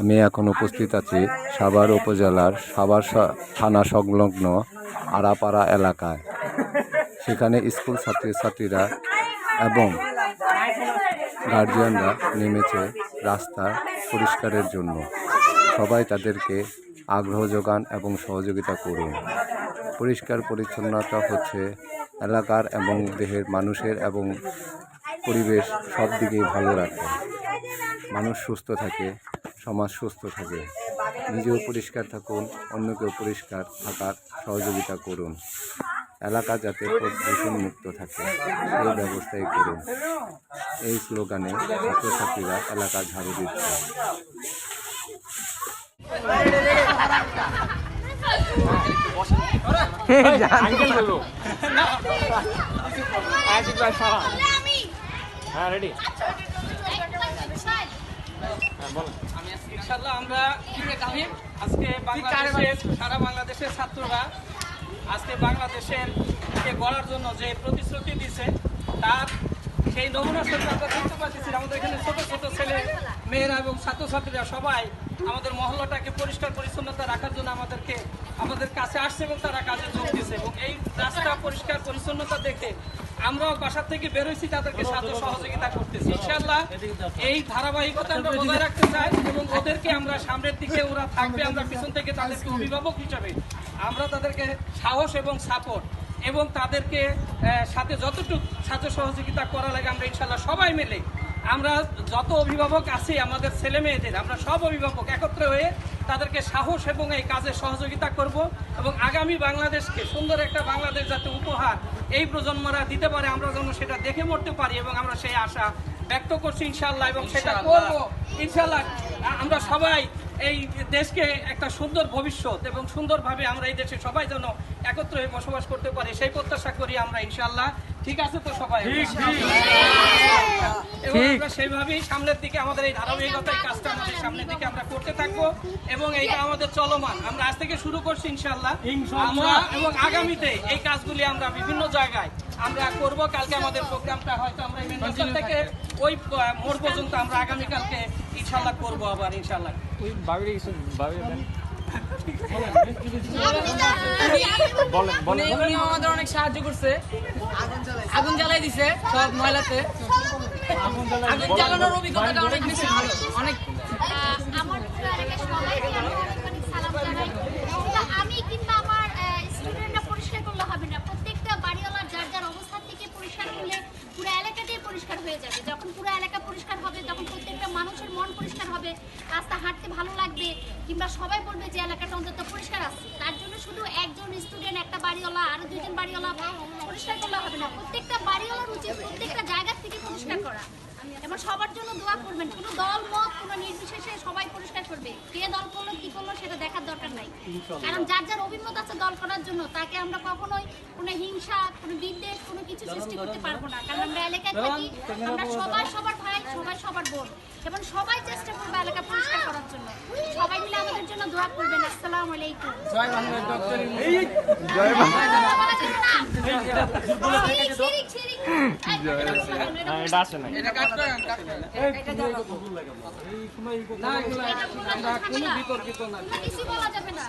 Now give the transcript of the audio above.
আমি এখন উপস্থিত আছি সাভার উপজেলার সাভার থানা সংলগ্ন আড়াপাড়া এলাকায়। সেখানে স্কুল ছাত্রছাত্রীরা এবং গার্জিয়ানরা নেমেছে রাস্তা পরিষ্কারের জন্য। সবাই তাদেরকে আগ্রহ যোগান এবং সহযোগিতা করুন। পরিষ্কার পরিচ্ছন্নতা হচ্ছে এলাকার এবং দেহের মানুষের এবং পরিবেশ সব দিকেই ভালো রাখে। মানুষ সুস্থ থাকে। সমাজ সুস্থ থাকে। নিজেও পরিষ্কার থাকুন, অন্যকেও পরিষ্কার থাকার সহযোগিতা করুন। এলাকা যাতে প্রদূষণ মুক্ত থাকে, সেই ব্যবস্থাই করুন। এই স্লোগানে ছাত্রছাত্রীরা এলাকা ঝাড়ু দিচ্ছে। হ্যাঁ রেডি। ইনশাল্লাহ আমরা আজকে বাংলাদেশের সারা বাংলাদেশের ছাত্ররা আজকে বাংলাদেশের কে গড়ার জন্য যে প্রতিশ্রুতি দিছে তার সেই নমুনা স্বরূপ আমরা দেখতে পাচ্ছি। আমাদের এখানে ছোট ছোট ছেলে মেয়েরা এবং ছাত্রছাত্রীরা সবাই আমাদের মহল্লাটাকে পরিষ্কার পরিচ্ছন্নতা রাখার জন্য আমাদেরকে আমাদের কাছে আসছে এবং তারা কাজে যোগ দিয়েছে এবং এই রাস্তা পরিষ্কার পরিচ্ছন্নতা দেখে আমরাও বাসার থেকে বেরোইছি তাদেরকে সাহায্য সহযোগিতা করতেছি। ইনশাল্লাহ এই ধারাবাহিকতা আমরা বজায় রাখতে চাই এবং ওদেরকে আমরা সামনের দিকে ওরা থাকবে আমরা পিছন থেকে তাদেরকে অভিভাবক হিসাবে। আমরা তাদেরকে সাহস এবং সাপোর্ট এবং তাদেরকে সাথে যতটুকু সাহায্য সহযোগিতা করা লাগে আমরা ইনশাল্লাহ সবাই মিলে আমরা যত অভিভাবক আছি আমাদের ছেলে মেয়েদের আমরা সব অভিভাবক একত্রে হয়ে তাদেরকে সাহস এবং এই কাজে সহযোগিতা করব এবং আগামী বাংলাদেশকে সুন্দর একটা বাংলাদেশ যাতে উপহার এই প্রজন্মরা দিতে পারে আমরা যেন সেটা দেখে মরতে পারি এবং আমরা সেই আশা ব্যক্ত করছি ইনশাল্লাহ এবং সেটা করব। ইনশাল্লাহ আমরা সবাই এই দেশকে একটা সুন্দর ভবিষ্যৎ এবং সুন্দরভাবে আমরা এই দেশে সবাই যেন একত্রে হয়ে বসবাস করতে পারি সেই প্রত্যাশা করি আমরা ইনশাল্লাহ ঠিক আছে তো সবাই? এবং আমরা সেইভাবেই সামনের দিকে আমাদের এই ধারাবাহিকতা এই কাজটা আমাদের সামনের দিকে আমরা করতে থাকব এবং এইটা আমাদের চলমান। আমরা আজ থেকে শুরু করছি ইনশাল্লাহ আমরা এবং আগামীতে এই কাজগুলি আমরা বিভিন্ন জায়গায় আমরা করব। কালকে আমাদের প্রোগ্রামটা হয়তো আমরা এই মেনশন থেকে ওই মোড় পর্যন্ত আমরা আগামীকালকে ইনশাল্লাহ করব আবার ইনশাল্লাহ উনি আমাদের অনেক সাহায্য করছে। আগুন জ্বালাই দিছে সব ময়লাতে। আগুন জ্বালানোর অভিজ্ঞতাটা অনেক বেশি ভালো অনেক। আহ, আমার পুরো আমি আন্তরিক সালাম জানাই। শুধু আমি কিংবা আমার স্টুডেন্টরা পরিষ্কার করলে হবে না। প্রত্যেকটা বাড়িওয়ালার যার যার অবস্থান থেকে পরিষ্কার করলে পুরো এলাকাটাই পরিষ্কার হয়ে যাবে। যখন পুরো এলাকা পরিষ্কার হবে তখন প্রত্যেকটা মানুষের মন পরিষ্কার হবে। রাস্তা হাঁটতে ভালো কিংবা সবাই বলবে যে এলাকাটা অন্তত পরিষ্কার আছে। তার জন্য শুধু একজন স্টুডেন্ট একটা বাড়িওয়ালা আরও দুইজন বাড়িওয়ালা পরিষ্কার করলে হবে না। প্রত্যেকটা বাড়িওয়ালার উচিত প্রত্যেকটা জায়গা থেকে পরিষ্কার করা। এবং সবার জন্য দোয়া করবেন কোনো দল মত কোনো নির্বিশেষে সবাই পরিষ্কার করবে। কে দল করল কি করল সেটা দেখার দরকার নাই। কারণ যার যার অভিমত আছে দল করার জন্য তাকে আমরা কখনোই কোনো হিংসা কোনো বিদ্বেষ কোনো কিছু সৃষ্টি করতে পারব না। কারণ আমরা এলাকায় থাকি আমরা সবাই সবার সবার বোন এবং সবাই চেষ্টা করবে এলাকা পরিষ্কার করার জন্য সবাই মিলে আমাদের জন্য দোয়া করবেন আসসালামু আলাইকুম জয় বাংলা ডক্টর এটা বলা কোনো বিতর্কিত না কিছু বলা যাবে না